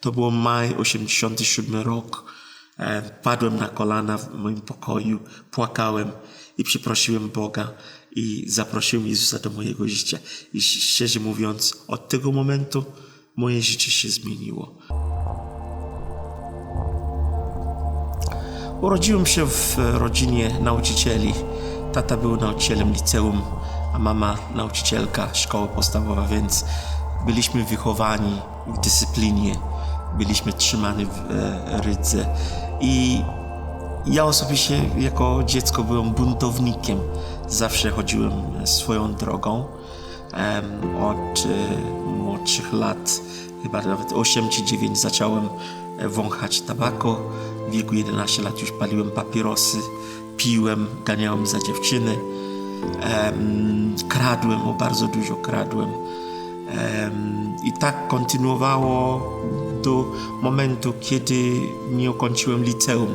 To było maj 87 rok. E, Padłem na kolana w moim pokoju, płakałem i przeprosiłem Boga i zaprosiłem Jezusa do mojego życia. I szczerze mówiąc, od tego momentu moje życie się zmieniło. Urodziłem się w rodzinie nauczycieli. Tata był nauczycielem liceum, a mama nauczycielka szkoły podstawowa, więc byliśmy wychowani w dyscyplinie, byliśmy trzymani w e, rydze. I ja osobiście jako dziecko byłem buntownikiem. Zawsze chodziłem swoją drogą. Od e, młodszych lat, chyba nawet 8 czy 9, zacząłem e, wąchać tabako. W wieku 11 lat już paliłem papierosy, piłem, ganiałem za dziewczyny. Em, kradłem, o bardzo dużo kradłem. Em, I tak kontynuowało do momentu, kiedy nie ukończyłem liceum.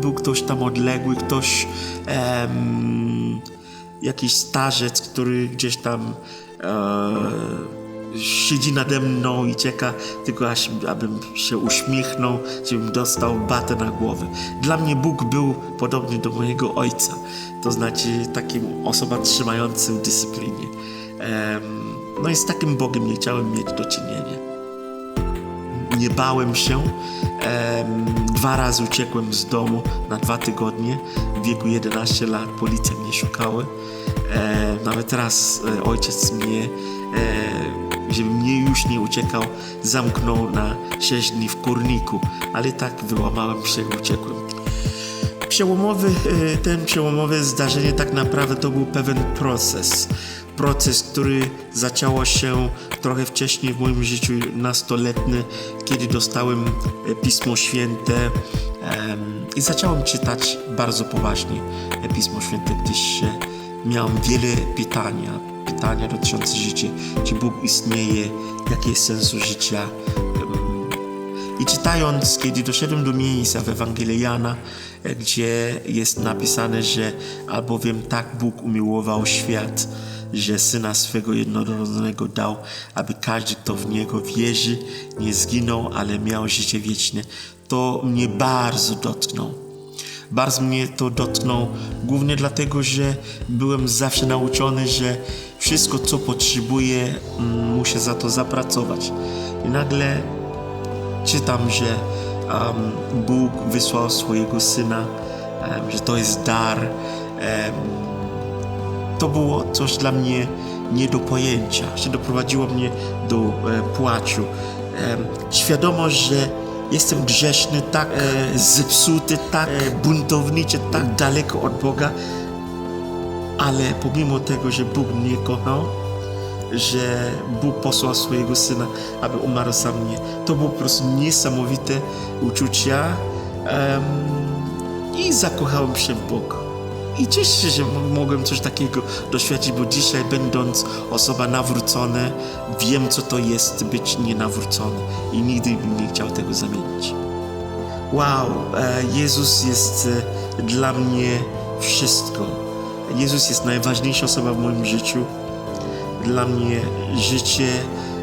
Był ktoś tam odległy, ktoś, em, jakiś starzec, który gdzieś tam e, siedzi nade mną i czeka tylko aż, abym się uśmiechnął, żebym dostał batę na głowę. Dla mnie Bóg był podobny do mojego ojca, to znaczy takim osobą trzymającym dyscyplinie. Em, no i z takim Bogiem nie chciałem mieć do czynienia. Nie bałem się. Dwa razy uciekłem z domu na dwa tygodnie. W wieku 11 lat policja mnie szukała. E, nawet raz e, ojciec mnie, e, żebym nie już nie uciekał, zamknął na 6 dni w kurniku, ale tak wyłamałem się uciekłem. Przełomowy, e, ten przełomowe zdarzenie tak naprawdę to był pewien proces. Proces, który zaczęło się trochę wcześniej w moim życiu nastoletnie, kiedy dostałem e, Pismo Święte i zacząłem czytać bardzo poważnie e, Pismo Święte, gdyż e, miałem wiele pytania, pytania dotyczące życia, czy Bóg istnieje, jaki jest sens życia, i czytając, kiedy doszedłem do miejsca w Ewangelii Jana, gdzie jest napisane, że albowiem tak Bóg umiłował świat, że Syna swego jednorodzonego dał, aby każdy, kto w Niego wierzy, nie zginął, ale miał życie wieczne, to mnie bardzo dotknął. Bardzo mnie to dotknął, głównie dlatego, że byłem zawsze nauczony, że wszystko, co potrzebuję, mm, muszę za to zapracować. I nagle czytam, że um, Bóg wysłał swojego syna, um, że to jest dar. Um, to było coś dla mnie nie do pojęcia, że doprowadziło mnie do e, płaczu. Em, świadomość, że jestem grzeszny, tak e, zepsuty, tak e, buntowniczy, tak daleko od Boga, ale pomimo tego, że Bóg mnie kochał, że Bóg posłał swojego Syna, aby umarł za mnie. To było po prostu niesamowite uczucia em, i zakochałem się w Bogu. I cieszę się, że mo- mogłem coś takiego doświadczyć, bo dzisiaj będąc osoba nawrócona, wiem co to jest być nienawrócony i nigdy bym nie chciał tego zamienić. Wow, e, Jezus jest e, dla mnie wszystko. Jezus jest najważniejsza osoba w moim życiu. Dla mnie życie,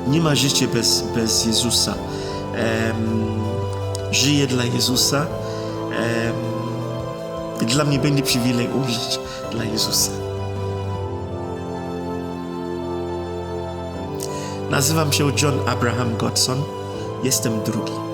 nie ma życia bez, bez Jezusa. Em, żyję dla Jezusa. Em, i dla mnie będzie przywilej dla Jezusa. Nazywam się John Abraham Godson. Jestem drugi.